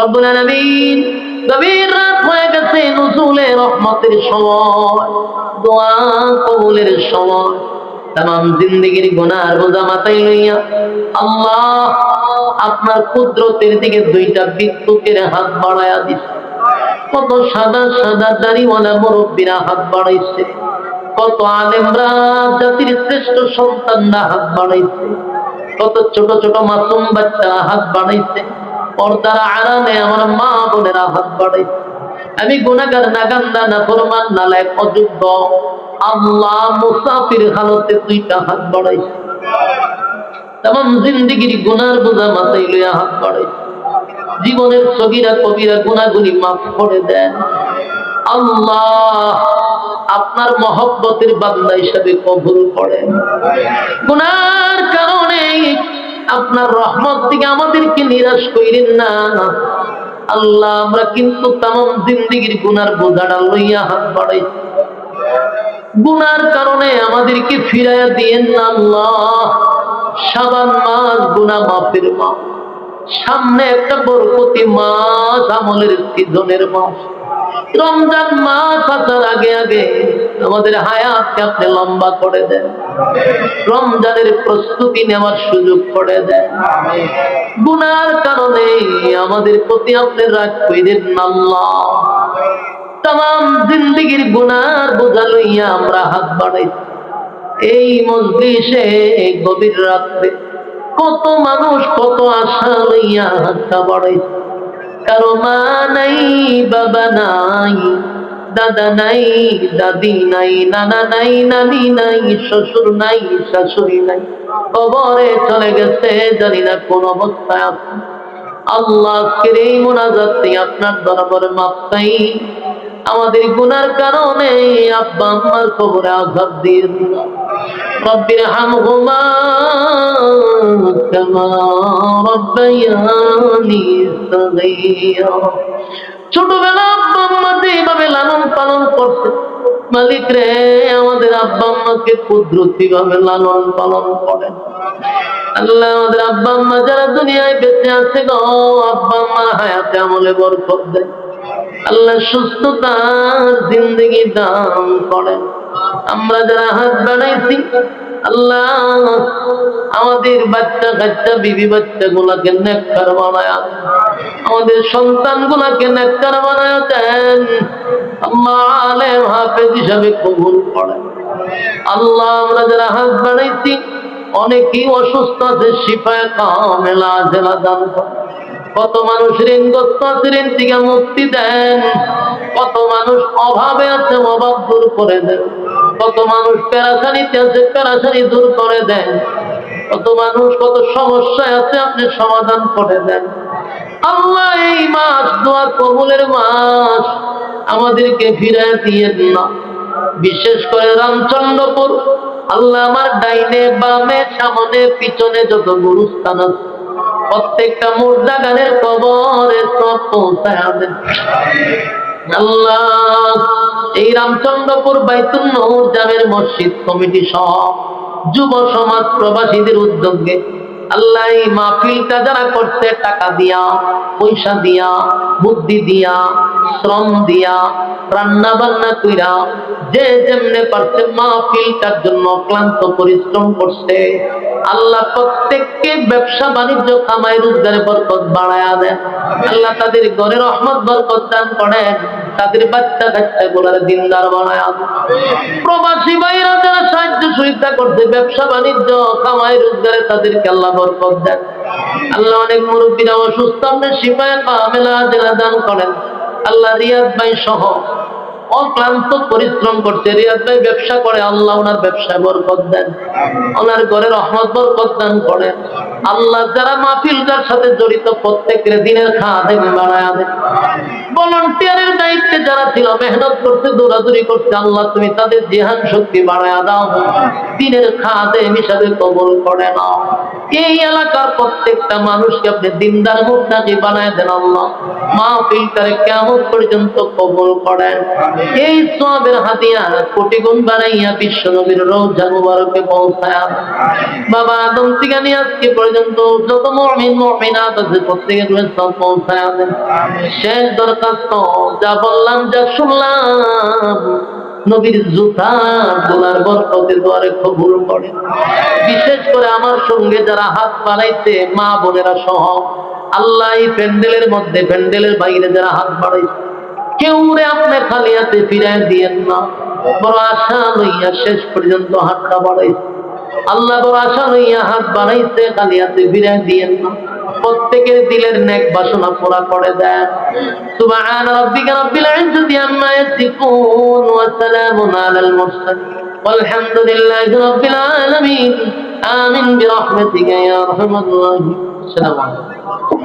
রব্বুল আলামিন গভীর রাত আপনার কুদরতের দিকে দুইটা বিদ্যুতের হাত বাড়াইয়া দিস কত সাদা সাদা দাড়িওয়ালা মুরব্বীরা হাত বাড়াইছে। কত আলেমরা জাতির শ্রেষ্ঠ সন্তানরা হাত বাড়াইছে। কত ছোট ছোট মাসুম বাচ্চারা হাত বাড়াইছে। পর্দার আড়ালে আমার মা বোনেরা হাত বাড়াইছে আমি গুণাগার নাগান্দা না ফরমান নালায় অযোগ্য আল্লাহ মুসাফির হালতে দুইটা হাত বাড়াইছে তেমন জিন্দিগির গুনার বোঝা মাথায় লইয়া হাত বাড়াইছে জীবনের সগিরা কবিরা গুণাগুলি মাফ করে দেন। আল্লাহ আপনার মহব্বতের বান্দা হিসাবে কবুল করেন। গুনার কারণে আপনার রহমত থেকে আমাদেরকে নিরাশ করিলেন না। আল্লাহ, আমরা কিন্তু তাম জিন্দিগির গুনার বোঝাটা লইয়া হাত বাড়াইছি গুনার কারণে আমাদেরকে ফিরাইয়া দিয়েন না আল্লাহ। সাবান মাস, গুনা মাফের মাস। সামনে একটা বরকতি মাস, আমলের সিজনের মাস। রমজান মাস আসার আগে আগে আমাদের হায়াতকে আপনি লম্বা করে দেন। রমজানের প্রস্তুতি নেওয়ার সুযোগ করে দেন। গুনার কারণে আমাদের প্রতি আপনি রাগ কইলেন না আল্লাহ। তাম জিন্দিগির গুনার বোঝা লইয়া আমরা হাত বাড়াইছি এই মজলিসে গভীর রাত্রে কত মানুষ কত আশা লইয়া হাতটা বাড়াইছে। কারও নাই, বাবা নাই, দাদা নাই, দাদি নাই, নানা নাই, নানি নাই, শ্বশুর নাই, শাশুড়ি নাই। কবরে চলে গেছে, জানি না কোন অবস্থায় আছে। এই আপনার দরবারে মাপ আমাদের গুনার কারণে আব্বা আম্মার কবরে আঘাত দিয়ে দিলাম। রব্বির হামহুমা কামা রব্বায়ানি সগীরা। ছোটবেলা আব্বা লালন পালন করছে মালিক রে, আমাদের আব্বা আম্মাকে কুদরতি ভাবে লালন পালন করেন। আল্লাহ, আমাদের আব্বা আম্মা যারা দুনিয়ায় বেঁচে আছে গো, আব্বা আম্মার হায়াতে আমলে বরকত দেয় আল্লাহ সুস্থতার জিন্দগি দান করেন। আমরা যারা হাত বাড়াইছি, আল্লাহ আমাদের বাচ্চা কাচ্চা, বিবি বাচ্চা গুলাকে নেককার বানায়, আমাদের সন্তান গুলাকে নেককার বানায় দেন। অনেকেই অসুস্থ আছে, শিফায় কামেলা, জেলা দান করেন। কত মানুষ ঋণগ্রস্ত আছে ঋণ থেকে মুক্তি দেন? কত মানুষ অভাবে আছে, অভাব দূর করে দেন? কত মানুষ প্যারাসানিতে আছে প্যারাসানি দূর করে দেন? কত মানুষ কত সমস্যায় আছে, আপনি সমাধান করে দেন? আল্লাহ এই মাস দোয়া কবুলের মাস। আমাদেরকে ফিরে দিয়ে না বিশেষ করে রামচন্দ্রপুর। আল্লাহ আমার ডাইনে, বামে, সামনে, পিছনে যত গুরুস্থান আছে প্রত্যেকটা মুর্দা গানের কবরে সব পৌঁছায় আল্লাহ, এই রামচন্দ্রপুর বাইতুল নূর জামের মসজিদ কমিটি সহ যুব সমাজ প্রবাসীদের উদ্যোগে আল্লাহ এই মাহফিলটা যারা করছে, টাকা দিয়া, পয়সা দিয়া, বুদ্ধি দিয়া, শ্রম দিয়া রান্না বান্না কইরা, যে যেমনে পারছে মাহফিলটার জন্য ক্লান্ত পরিশ্রম করছে, আল্লাহ প্রত্যেককে ব্যবসা বাণিজ্য, কামাই রোজগারে বরকত বাড়ায়া দেন। আল্লাহ তাদের ঘরে রহমত, বরকত দান করেন। তাদের বাচ্চা কাচ্চা গুলার দিনদার বানায় প্রবাসী ভাইরা যারা সাহায্য সহিতা করছে, ব্যবসা বাণিজ্য, কামাই রোজগারে তাদেরকে আল্লাহ বরকত দেন। আল্লাহ অনেক মুরব্বীরা অসুস্থ আপনার সিপায় কামেলা জেলা দান করেন। আল্লাহ রিয়াদ ভাই সহ অক্লান্ত পরিশ্রম করছে। রিয়াদ ভাই ব্যবসা করে, আল্লাহ ওনার ব্যবসায় বরকত দেন। ওনার ঘরে রহমত বরকত দান করেন। আল্লাহ যারা মাহফিলটার সাথে জড়িত, প্রত্যেকের দিনের খাওয়া দেন বাড়ায় দেন। ভলান্টিয়ারের দায়িত্বে যারা ছিল, মেহনত করছে, দৌড়াদৌড়ি করছে, আল্লাহ তুমি তাদের জিহান শক্তি বাড়ায় দাও। দিনের খাদে হিসাবে কবল করে নাও। এই এলাকার প্রত্যেকটা মানুষকে আপনি দিনদার মুক্তাকি বানায় দেন আল্লাহ। মা ফিল্টারে কেমন পর্যন্ত কবল করেন? এই সবের হাতিয়া কোটি গুণ বানাইয়া বিশ্ব নবীর রোজা মুবারকে পৌঁছায়। বাবা আদম থেকে আজকে পর্যন্ত যত মমিন মমিনাত আছে প্রত্যেকের সব পৌঁছায় শেষ দরখাস্ত যা বললাম যা শুনলাম নবীর জুতা দোলার বরকতে দোয়ারে কবুল করে। বিশেষ করে আমার সঙ্গে যারা হাত বাড়াইছে মা বোনেরা সহ আল্লাহ এই প্যান্ডেলের মধ্যে প্যান্ডেলের বাইরে যারা হাত বাড়াইছে কেউ আপনার খালি হাতে ফিরাই দিয়েন না। বড় আশা লইয়া শেষ পর্যন্ত হাতটা বাড়াই আল্লাহ বড় আশা লইয়া হাত বাড়াইছে, খালি হাতে ফিরাই দিয়েন না। প্রত্যেকের দিলের নেক বাসনা পুরা করে দেন। সুবহান রাব্বিকা রাব্বিল ইজ্জতি আম্মা ইয়াসিফুন ওয়া সালামুন আলাল মুরসালিন। ওয়ালহামদুলিল্লাহি রাব্বিল আলামিন। আমিন ইয়া আরহামার রাহিম আসসালামু আলাইকুম।